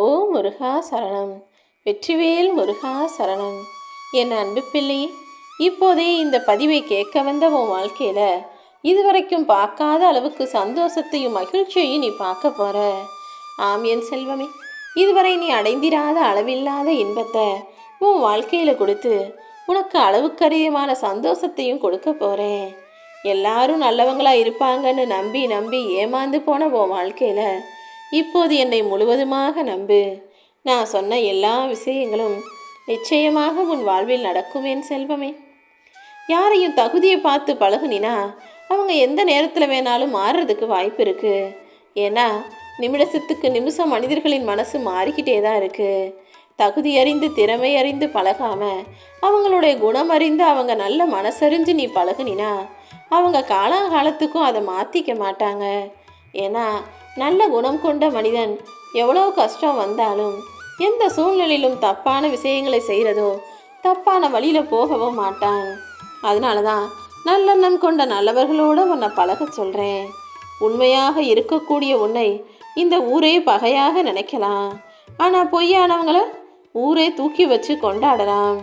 ஓ முருகா சரணம். வெற்றிவேல் முருகா சரணம். என் அன்பு பிள்ளை இப்போதே இந்த பதிவை கேட்க வந்த உன் வாழ்க்கையில் இதுவரைக்கும் பார்க்காத அளவுக்கு சந்தோஷத்தையும் மகிழ்ச்சியையும் நீ பார்க்க போற. ஆம் என் செல்வமே இதுவரை நீ அடைந்திராத அளவில்லாத இன்பத்தை உன் வாழ்க்கையில் கொடுத்து உனக்கு அளவுக்கரியமான சந்தோஷத்தையும் கொடுக்க போகிறேன் எல்லாரும் நல்லவங்களாக இருப்பாங்கன்னு நம்பி நம்பி ஏமாந்து போன உன் வாழ்க்கையில் இப்போது என்னை முழுவதுமாக நம்பு. நான் சொன்ன எல்லா விஷயங்களும் நிச்சயமாக உன் வாழ்வில் நடக்கும் என் செல்வமே. யாரையும் தகுதியை பார்த்து பழகுனினா அவங்க எந்த நேரத்தில் வேணாலும் மாறுறதுக்கு வாய்ப்பு இருக்குது ஏன்னா நிமிடத்துக்கு நிமிஷம் மனிதர்களின் மனசு மாறிக்கிட்டே தான் இருக்குது தகுதி அறிந்து திறமை அறிந்து பழகாம அவங்களுடைய குணம் அறிந்து அவங்க நல்ல மனசறிஞ்சு நீ பழகுனினா அவங்க காலாகாலத்துக்கும் அதை மாற்றிக்க மாட்டாங்க. ஏன்னா நல்ல குணம் கொண்ட மனிதன் எவ்வளோ கஷ்டம் வந்தாலும் எந்த சூழ்நிலையிலும் தப்பான விஷயங்களை செய்கிறதோ தப்பான வழியில் போகவும் மாட்டான். அதனால தான் நல்லெண்ணம் கொண்ட நல்லவர்களோடு உன்னை பழக சொல்கிறேன் உண்மையாக இருக்கக்கூடிய உன்னை இந்த ஊரே பகையாக நினைக்கலாம். ஆனால் பொய்யானவங்களை ஊரே தூக்கி வச்சு கொண்டாடலாம்.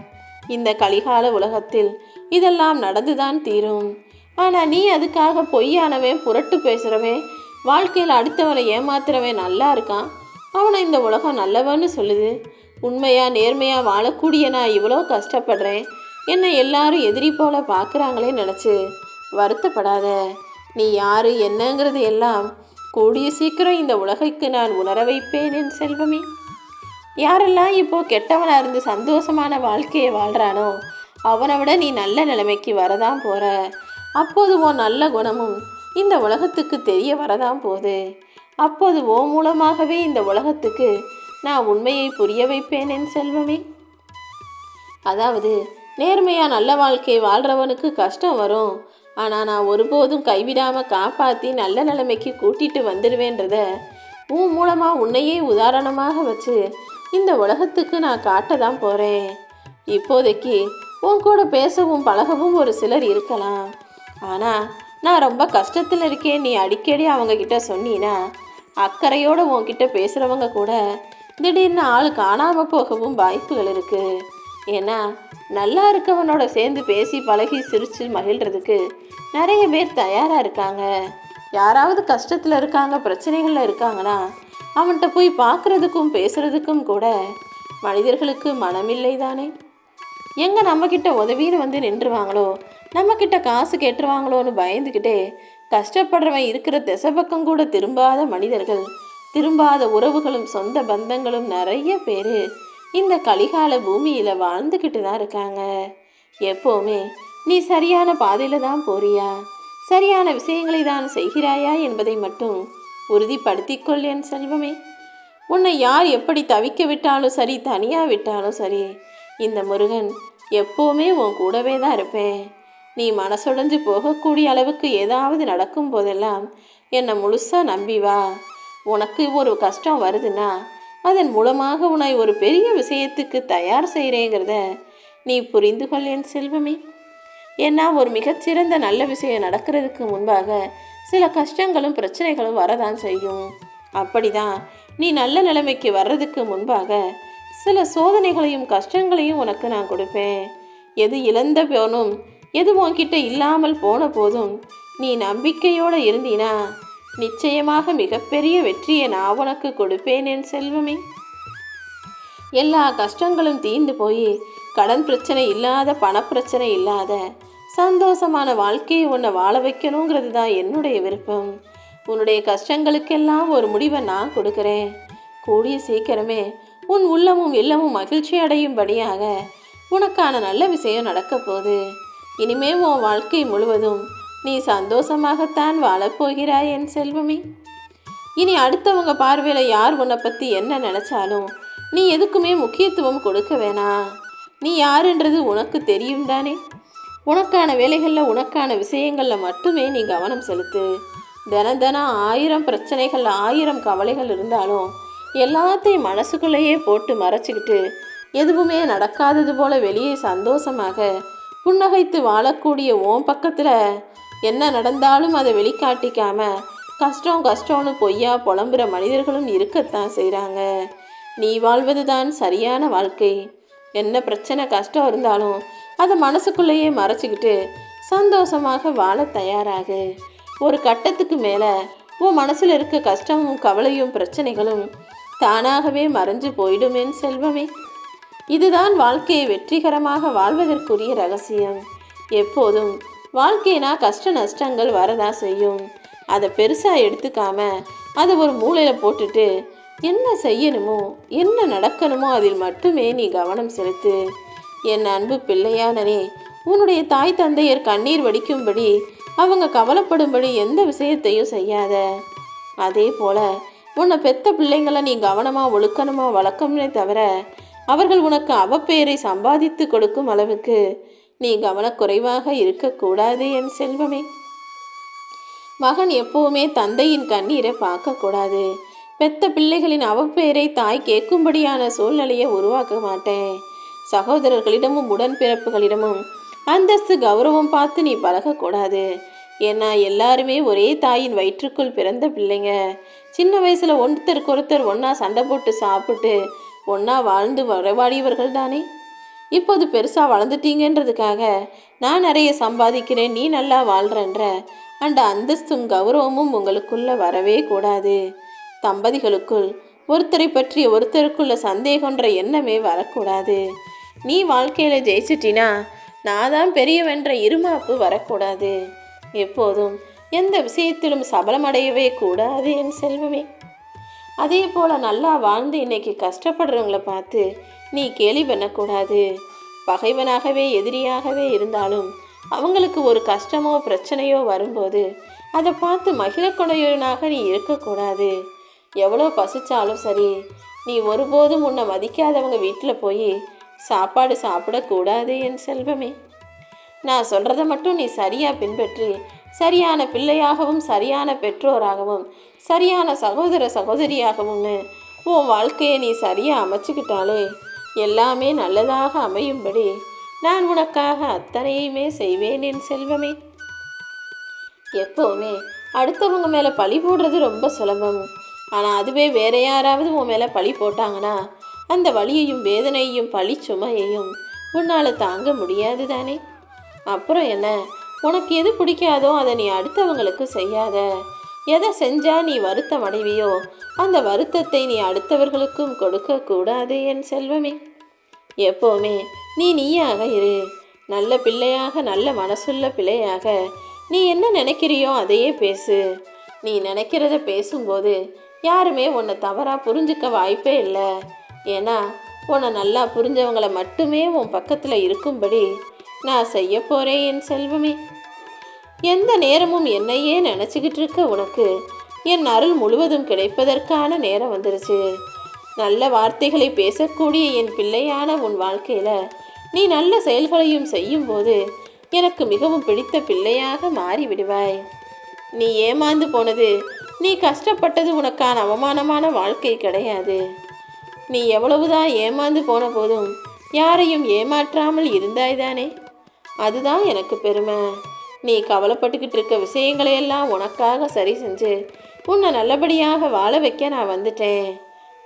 இந்த கலிகால உலகத்தில் இதெல்லாம் நடந்துதான் தீரும். ஆனால் நீ அதுக்காக பொய்யானவன் புரட்டு பேசுகிறவன் வாழ்க்கையில் அடுத்தவனை ஏமாத்துறவன் நல்லா இருக்கான். அவனை இந்த உலகம் நல்லவன்னு சொல்லுது. உண்மையாக நேர்மையாக வாழக்கூடிய நான் இவ்வளோ கஷ்டப்படுறேன். என்னை எல்லாரும் எதிரி போல பார்க்குறாங்களே நினச்சி வருத்தப்படாத. நீ யாரு என்னங்கிறது எல்லாம் கூடிய சீக்கிரம் இந்த உலகைக்கு நான் உணர வைப்பேன் என் செல்வமே. யாரெல்லாம் இப்போ கெட்டவனாக இருந்து சந்தோஷமான வாழ்க்கையை வாழ்கிறானோ அவனை விட நீ நல்ல நிலைமைக்கு வரதான் போகிற அப்போது உன் நல்ல குணமும் இந்த உலகத்துக்கு தெரிய வரதான் போகுது. அப்போது ஓ மூலமாகவே இந்த உலகத்துக்கு நான் உண்மையை புரிய வைப்பேன் என் செல்வமே. அதாவது நேர்மையாக நல்ல வாழ்க்கையை வாழ்கிறவனுக்கு கஷ்டம் வரும். ஆனால் நான் ஒருபோதும் கைவிடாமல் காப்பாற்றி நல்ல நிலைமைக்கு கூட்டிட்டு வந்துடுவேன்றத உன் மூலமாக உன்னையே உதாரணமாக வச்சு இந்த உலகத்துக்கு நான் காட்ட தான் போகிறேன் இப்போதைக்கு உன் கூட பேசவும் பழகவும் ஒரு சிலர் இருக்கலாம். ஆனால் நான் ரொம்ப கஷ்டத்தில் இருக்கேன். நீ அடிக்கடி அவங்கக்கிட்ட சொன்னீன்னா அக்கறையோடு உன்கிட்ட பேசுகிறவங்க கூட திடீர்னு ஆள் காணாமல் போகவும் வாய்ப்புகள் இருக்குது ஏன்னா நல்லா இருக்கவனோட சேர்ந்து பேசி பழகி சிரித்து மகிழ்கிறதுக்கு நிறைய பேர் தயாராக இருக்காங்க. யாராவது கஷ்டத்தில் இருக்காங்க பிரச்சனைகளில் இருக்காங்கன்னா அவன்கிட்ட போய் பார்க்குறதுக்கும் பேசுகிறதுக்கும் கூட மனிதர்களுக்கு மனமில்லை தானே எங்கே நம்மக்கிட்ட உதவின்னு வந்து நின்றுவாங்களோ? நம்மக்கிட்ட காசு கேட்டுருவாங்களோன்னு பயந்துக்கிட்டே கஷ்டப்படுறவன் இருக்கிற திசை பக்கம் கூட திரும்பாத மனிதர்கள் திரும்பாத உறவுகளும் சொந்த பந்தங்களும் நிறைய பேர் இந்த கலிகால பூமியில் வாழ்ந்துக்கிட்டு தான் இருக்காங்க. எப்போவுமே நீ சரியான பாதையில் தான் போறியா? சரியான விஷயங்களை தான் செய்கிறாயா என்பதை மட்டும் உறுதிப்படுத்திக்கொள் என் செல்வமே. உன்னை யார் எப்படி தவிக்க விட்டாலும் சரி தனியாக விட்டாலும் சரி இந்த முருகன் எப்போவுமே உன் கூடவே தான் இருப்பேன். நீ மனசுடைஞ்சு போகக்கூடிய அளவுக்கு ஏதாவது நடக்கும் போதெல்லாம் என்னை முழுசாக நம்பி வா. உனக்கு ஒரு கஷ்டம் வருதுன்னா அதன் மூலமாக உன்னை ஒரு பெரிய விஷயத்துக்கு தயார் செய்கிறேங்கிறத நீ புரிந்து கொள் என் செல்வமே. ஏன்னா ஒரு மிகச்சிறந்த நல்ல விஷயம் நடக்கிறதுக்கு முன்பாக சில கஷ்டங்களும் பிரச்சனைகளும் வரதான் செய்யும். அப்படிதான் நீ நல்ல நிலைமைக்கு வர்றதுக்கு முன்பாக சில சோதனைகளையும் கஷ்டங்களையும் உனக்கு நான் கொடுப்பேன். எது இழந்த போனும் எது உன்கிட்ட இல்லாமல் போன போதும் நீ நம்பிக்கையோடு இருந்தீனா நிச்சயமாக மிகப்பெரிய வெற்றியை நான் உனக்கு கொடுப்பேன் என் செல்வமே. எல்லா கஷ்டங்களும் தீர்ந்து போய் கடன் பிரச்சனை இல்லாத பணப்பிரச்சனை இல்லாத சந்தோஷமான வாழ்க்கையை உன்னை வாழ வைக்கணுங்கிறது தான் என்னுடைய விருப்பம். உன்னுடைய கஷ்டங்களுக்கெல்லாம் ஒரு முடிவை நான் கொடுக்குறேன். கூடிய சீக்கிரமே உன் உள்ளமும் இல்லமும் மகிழ்ச்சி அடையும்படியாக உனக்கான நல்ல விஷயம் நடக்க போகுது. இனிமே உன் வாழ்க்கை முழுவதும் நீ சந்தோஷமாகத்தான் வாழப்போகிறாய் என் செல்வமே. இனி அடுத்தவங்க பார்வையில் யார் உன்னை பற்றி என்ன நினச்சாலும் நீ எதுக்குமே முக்கியத்துவம் கொடுக்க வேணாம் நீ யாருன்றது உனக்கு தெரியும் தானே. உனக்கான வேலைகளில் உனக்கான விஷயங்களில் மட்டுமே நீ கவனம் செலுத்து. தின தினம் ஆயிரம் பிரச்சனைகள் ஆயிரம் கவலைகள் இருந்தாலும் எல்லாத்தையும் மனசுக்குள்ளேயே போட்டு மறைச்சிக்கிட்டு எதுவுமே நடக்காதது போல வெளியே சந்தோஷமாக புன்னகைத்து வாழக்கூடிய ஓம் பக்கத்தில் என்ன நடந்தாலும் அதை வெளிக்காட்டிக்காம கஷ்டம் கஷ்டம்னு பொய்யா புலம்புற மனிதர்களும் இருக்கத்தான் செய்கிறாங்க நீ வாழ்வது தான் சரியான வாழ்க்கை. என்ன பிரச்சனை கஷ்டம் இருந்தாலும் அதை மனசுக்குள்ளேயே மறைச்சிக்கிட்டு சந்தோஷமாக வாழ தயாராகு. ஒரு கட்டத்துக்கு மேலே உன் மனசில் இருக்க கஷ்டமும் கவலையும் பிரச்சனைகளும் தானாகவே மறைஞ்சு போயிடுமேன் செல்வமே. இதுதான் வாழ்க்கையை வெற்றிகரமாக வாழ்வதற்குரிய ரகசியம். எப்போதும் வாழ்க்கைனா கஷ்ட நஷ்டங்கள் வரதா செய்யும். அதை பெருசாக எடுத்துக்காம அதை ஒரு மூலையில் போட்டுட்டு என்ன செய்யணுமோ என்ன நடக்கணுமோ அதில் மட்டுமே நீ கவனம் செலுத்து. என் அன்பு பிள்ளையானனே உன்னுடைய தாய் தந்தையர் கண்ணீர் வடிக்கும்படி அவங்க கவலைப்படும்படி எந்த விஷயத்தையும் செய்யாத. அதே போல உன்னை பெத்த பிள்ளைங்களை நீ கவனமாக ஒழுக்கணுமா வளர்க்கணுமே தவிர அவர்கள் உனக்கு அவப்பெயரை சம்பாதித்து கொடுக்கும் அளவுக்கு நீ கவனக்குறைவாக இருக்கக்கூடாது என் செல்வமே. மகன் எப்பவுமே தந்தையின் கண்ணீரை பார்க்கக்கூடாது. பெத்த பிள்ளைகளின் அவப்பெயரை தாய் கேட்கும்படியான சூழ்நிலையை உருவாக்க மாட்டேன். சகோதரர்களிடமும் உடன்பிறப்புகளிடமும் அந்தஸ்து கௌரவம் பார்த்து நீ பழகக்கூடாது. ஏன்னா எல்லாருமே ஒரே தாயின் வயிற்றுக்குள் பிறந்த பிள்ளைங்க. சின்ன வயசில் ஒருத்தருக்கு ஒருத்தர் ஒன்றா சண்டை போட்டு சாப்பிட்டு ஒன்றா வாழ்ந்து வரவாடியவர்கள் தானே? இப்போது பெருசாக வளர்ந்துட்டீங்கன்றதுக்காக நான் நிறைய சம்பாதிக்கிறேன் நீ நல்லா வாழ்கிறன்ற அந்த அந்தஸ்தும் கௌரவமும் உங்களுக்குள்ளே வரவே கூடாது. தம்பதிகளுக்குள் ஒருத்தரை பற்றி ஒருத்தருக்குள்ள சந்தேகன்ற எண்ணமே வரக்கூடாது. நீ வாழ்க்கையில் ஜெயிச்சிட்டினா நான் தான் பெரியவென்ற இருமாப்பு வரக்கூடாது. எப்போதும் எந்த விஷயத்திலும் சபலமடையவே கூடாது என் செல்வமே. அதே போல் நல்லா வாழ்ந்து இன்னைக்கு கஷ்டப்படுறவங்கள பார்த்து நீ கேலி பண்ணக்கூடாது. பகைவனாகவே எதிரியாகவே இருந்தாலும் அவங்களுக்கு ஒரு கஷ்டமோ பிரச்சனையோ வரும்போது அதை பார்த்து மகிழக்குடையவனாக நீ இருக்கக்கூடாது. எவ்வளோ பசிச்சாலும் சரி நீ ஒருபோதும் உன்னை மதிக்காதவங்க வீட்டில் போய் சாப்பாடு சாப்பிடக்கூடாது என் செல்வமே. நான் சொல்கிறத மட்டும் நீ சரியாக பின்பற்றி சரியான பிள்ளையாகவும் சரியான பெற்றோராகவும் சரியான சகோதர சகோதரியாகவும்னு உன் வாழ்க்கையை நீ சரியாக அமைச்சுக்கிட்டாலே எல்லாமே நல்லதாக அமையும்படி நான் உனக்காக அத்தனையுமே செய்வேன் என் செல்வமே. எப்போவுமே அடுத்தவங்க மேலே பழி போடுறது ரொம்ப சுலபம். ஆனால் அதுவே வேற யாராவது உன் மேலே பழி போட்டாங்கன்னா அந்த வழியையும் வேதனையையும் பழி சுமையையும் உன்னால் தாங்க முடியாது தானே அப்புறம் என்ன? உனக்கு எது பிடிக்காதோ அதை நீ அடுத்தவங்களுக்கு செய்யாத. எதை செஞ்சா நீ வருத்தம் அடைவியோ அந்த வருத்தத்தை நீ அடுத்தவர்களுக்கும் கொடுக்கக்கூடாது என் செல்வமே. எப்போவுமே நீ நீயாக இரு. நல்ல பிள்ளையாக நல்ல மனசுள்ள பிள்ளையாக. நீ என்ன நினைக்கிறியோ அதையே பேசு. நீ நினைக்கிறத பேசும்போது யாருமே உன்னை தவறாக புரிஞ்சுக்க வாய்ப்பே இல்லை. ஏன்னா உன்னை நல்லா புரிஞ்சவங்களை மட்டுமே உன் பக்கத்தில் இருக்கும்படி நான் செய்ய போகிறேன் என் செல்வமே. எந்த நேரமும் என்னையே நினச்சிக்கிட்டு இருக்க உனக்கு என் அருள் முழுவதும் கிடைப்பதற்கான நேரம் வந்துருச்சு. நல்ல வார்த்தைகளை பேசக்கூடிய என் பிள்ளையான உன் வாழ்க்கையில் நீ நல்ல செயல்களையும் செய்யும்போது எனக்கு மிகவும் பிடித்த பிள்ளையாக மாறிவிடுவாய். நீ ஏமாந்து போனது நீ கஷ்டப்பட்டது உனக்கான அவமானமான வாழ்க்கை கிடையாது. நீ எவ்வளவுதான் ஏமாந்து போன போதும் யாரையும் ஏமாற்றாமல் இருந்தாய்தானே? அதுதான் எனக்கு பெருமை. நீ கவலைப்பட்டுக்கிட்டு இருக்க விஷயங்களையெல்லாம் உனக்காக சரி செஞ்சு உன்னை நல்லபடியாக வாழ வைக்க நான் வந்துட்டேன்.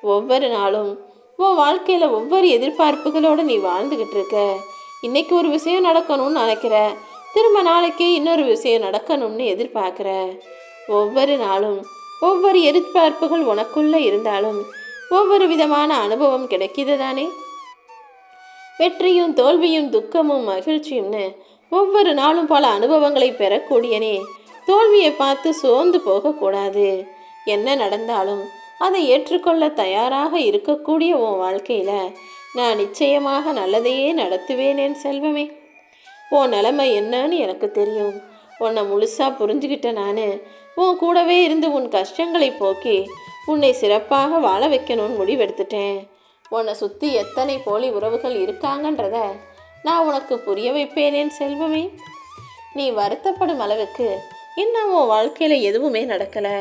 ஒவ்வொரு நாளும் உன் வாழ்க்கையில் ஒவ்வொரு எதிர்பார்ப்புகளோடு நீ வாழ்ந்துக்கிட்டு இருக்க. இன்னைக்கு ஒரு விஷயம் நடக்கணும்னு நினைக்கிற. திரும்ப நாளைக்கு இன்னொரு விஷயம் நடக்கணும்னு எதிர்பார்க்குற. ஒவ்வொரு நாளும் ஒவ்வொரு எதிர்பார்ப்புகள் உனக்குள்ளே இருந்தாலும் ஒவ்வொரு விதமான அனுபவம் கிடைக்கிது தானே? வெற்றியும் தோல்வியும் துக்கமும் மகிழ்ச்சியும்னு ஒவ்வொரு நாளும் பல அனுபவங்களை பெறக்கூடியனே. தோல்வியை பார்த்து சோர்ந்து போகக்கூடாது. என்ன நடந்தாலும் அதை ஏற்றுக்கொள்ள தயாராக இருக்கக்கூடிய உன் வாழ்க்கையில் நான் நிச்சயமாக நல்லதையே நடத்துவேன் என் செல்வமே. உன் நிலைமை என்னன்னு எனக்கு தெரியும். உன்னை முழுசாக புரிஞ்சுக்கிட்ட நான். உன் கூடவே இருந்து உன் கஷ்டங்களை போக்கி உன்னை சிறப்பாக வாழ வைக்கணும்னு முடிவெடுத்துட்டேன். உன்னை சுற்றி எத்தனை போலி உறவுகள் இருக்காங்கன்றத நான் உனக்கு புரிய வைப்பேனேன் செல்வமே. நீ வருத்தப்படும் அளவுக்கு இன்னும் உன் வாழ்க்கையில் எதுவுமே நடக்கலை.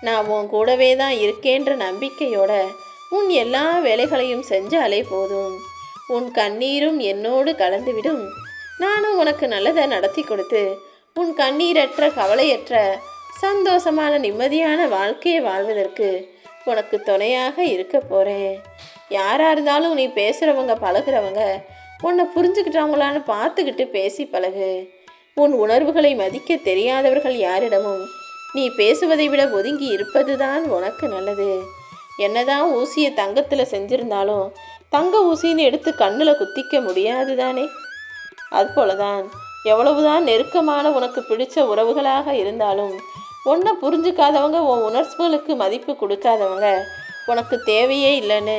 நான் உன் கூடவே தான் இருக்கேன்ற நம்பிக்கையோட உன் எல்லா வேலைகளையும் செஞ்சாலே போதும். உன் கண்ணீரும் என்னோடு கலந்துவிடும். நானும் உனக்கு நல்லதை நடத்தி கொடுத்து உன் கண்ணீரற்ற கவலையற்ற சந்தோஷமான நிம்மதியான வாழ்க்கையை வாழ்வதற்கு உனக்கு துணையாக இருக்க போகிறேன் யாராக இருந்தாலும் நீ பேசுகிறவங்க பழகுறவங்க உன்னை புரிஞ்சுக்கிட்டவங்களான்னு பார்த்துக்கிட்டு பேசி பழகு. உன் உணர்வுகளை மதிக்க தெரியாதவர்கள் யாரிடமும் நீ பேசுவதை விட ஒதுங்கி இருப்பது தான் உனக்கு நல்லது. என்னதான் ஊசியை தங்கத்தில் செஞ்சிருந்தாலும் தங்க ஊசின்னு எடுத்து கண்ணில் குத்திக்க முடியாது தானே அதுபோலதான் எவ்வளவுதான் நெருக்கமான உனக்கு பிடிச்ச உறவுகளாக இருந்தாலும் உன்னை புரிஞ்சுக்காதவங்க உன் உணர்வுகளுக்கு மதிப்பு கொடுக்காதவங்க உனக்கு தேவையே இல்லைன்னு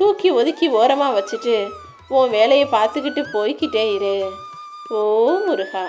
தூக்கி ஒதுக்கி ஓரமாக வச்சுட்டு உன் வேலையை பார்த்துக்கிட்டு போய்க்கிட்டே இரு. ஓ முருகா.